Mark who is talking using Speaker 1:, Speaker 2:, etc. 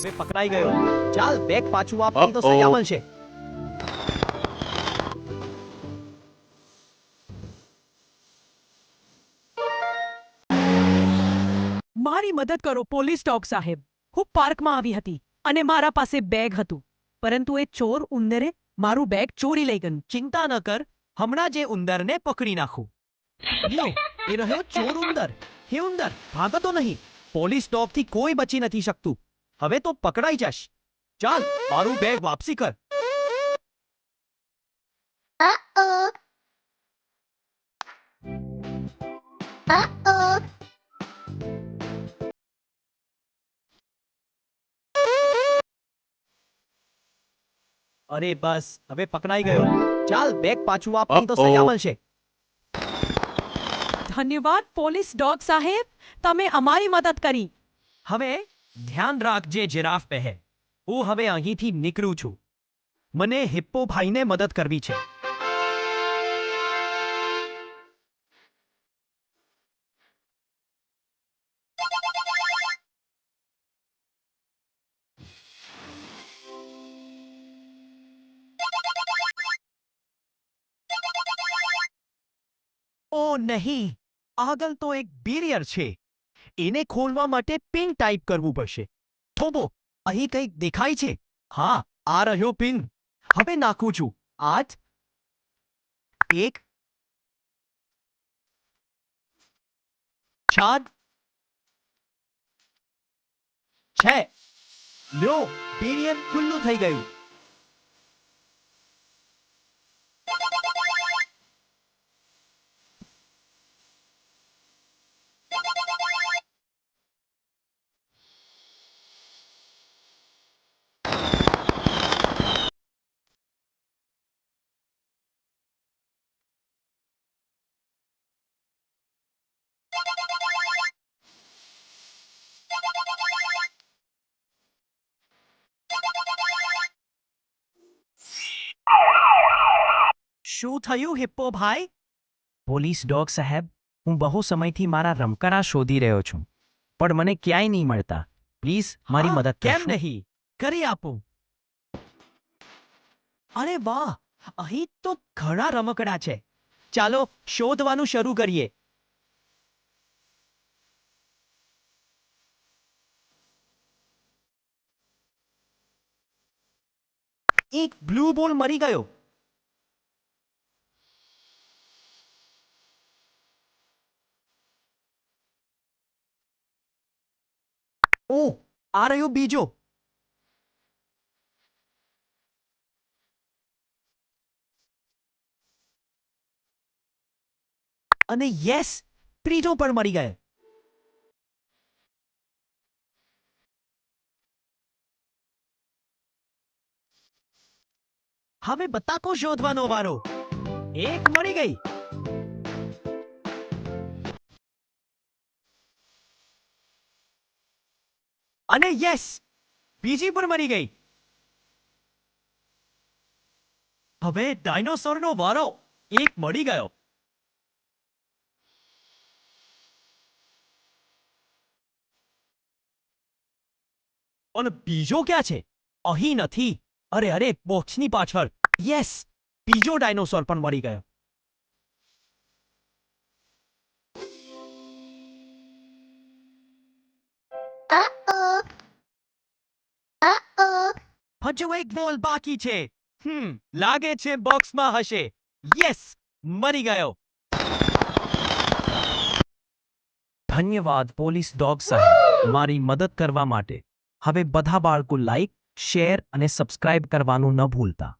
Speaker 1: હવે પકડાઈ ગયો. ચાલ બેગ પાછું આપ તો. સજા મળશે.
Speaker 2: મારી મદદ કરો પોલીસ ડોગ સાહેબ. હું પાર્કમાં આવી હતી અને મારા પાસે બેગ હતું. પરંતુ એ ચોર ઉંદરે મારું બેગ ચોરી લઈ ગયું.
Speaker 1: ચિંતા ન કર હમણાં જે ઉંદરને પકડી નાખું. એ રહ્યો ચોર ઉંદર. હે ઉંદર ભાગતો નહીં. પોલીસ ડોગથી કોઈ બચી નથી શકતું. હવે તો પકડાઈ જશ ચાલ મારું બેગ વાપસી કર. અરે બસ હવે પકડાઈ ગયો. ચાલ બેગ પાછું આપ તો સજા. મળશે.
Speaker 2: ધન્યવાદ પોલીસ ડોગ સાહેબ. તમે અમારી મદદ કરી.
Speaker 1: હવે ધ્યાન રાખજે, જીરાફ પહે હું હવે અહીંથી નીકળું છું. મને હિપ્પો ભાઈને મદદ કરવી છે. ઓ નહીં, આગળ તો એક બેરિયર છે. એને ખોલવા માટે પિન ટાઈપ કરવું પડશે. થોભો, અહીં કંઈક દેખાય છે. હા, આ રહ્યો પિન. હવે નાખું છું. આઠ એક. ચાર છે. લ્યો, પીરિયડ ખુલ્લું થઈ ગયું. શું થયું હિપ્પો ભાઈ?
Speaker 3: પોલીસ ડોગ સાહેબ હું બહુ સમયથી મારા રમકડા શોધી રહ્યો છું પણ મને ક્યાંય નહીં મળતા. પ્લીઝ મારી મદદ
Speaker 1: કેમ નહીં? કરી આપું. અરે વાહ અહીં તો ઘણા રમકડા છે. ચાલો શોધવાનું શરૂ કરીએ. એક બ્લુ બોલ મરી ગયો. ઓ, આ રહ્યો બીજો. અને યસ ત્રીજો પણ મરી ગયો. હવે બતાકો શોધવાનો વારો. એક મળી ગઈ. અને યસ બીજી પણ મરી ગઈ. હવે ડાયનોસોરનો વારો એક મળી ગયો. અને બીજો ક્યાં છે? અહીં નથી. અરે અરે બોક્સની પાછળ. યસ બીજો ડાયનોસોર પણ મળી ગયો. હજુ એક બોલ બાકી છે. હમ લાગે છે બોક્સમાં હશે. યસ મરી ગયો.
Speaker 3: ધન્યવાદ પોલીસ ડોગ સાહેબ. મારી મદદ કરવા માટે. હવે બધા બાળકો લાઈક શેર અને સબસ્ક્રાઇબ કરવાનું ન ભૂલતા.